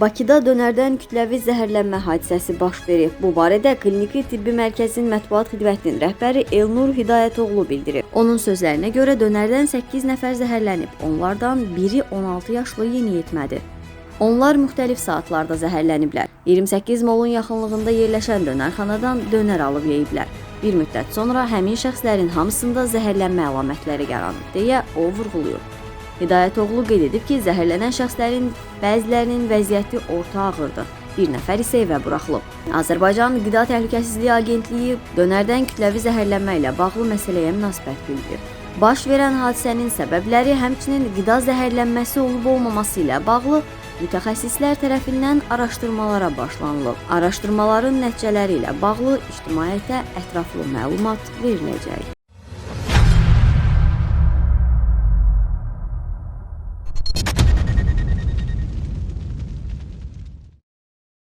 Bakıda dönərdən kütləvi zəhərlənmə hadisəsi baş verib. Bu barədə Kliniki Tibbi Mərkəzin mətbuat xidmətinin rəhbəri Elnur Hidayətoğlu bildirib. Onun sözlərinə görə dönərdən 8 nəfər zəhərlənib. Onlardan biri 16 yaşlı yeniyetmədir. Onlar müxtəlif saatlarda zəhərləniblər. 28 molun yaxınlığında yerləşən dönərxanadan dönər alıb yeyiblər. Bir müddət sonra həmin şəxslərin hamısında zəhərlənmə əlamətləri yaranıb, deyə o vurğulayıb. Hidayətoğlu qeyd edib ki, zəhərlənən şəxslərin bəzilərinin vəziyyəti orta ağırdır. Bir nəfər isə evə buraxılıb. Azərbaycan Qida Təhlükəsizliyi Agentliyi dönərdən kütləvi zəhərlənmə ilə bağlı məsələyə münasibət bildirib. Baş verən hadisənin səbəbləri, həmçinin qida zəhərlənməsi olub-olmaması ilə bağlı mütəxəssislər tərəfindən araşdırmalara başlanılıb. Araşdırmaların nəticələri ilə bağlı ictimaiyyətə ətraflı məlumat veriləcək.